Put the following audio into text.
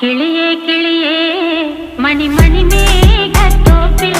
കിളിയേ കിളിയേ മണി മണി മേഘത്തോപ്പിൽ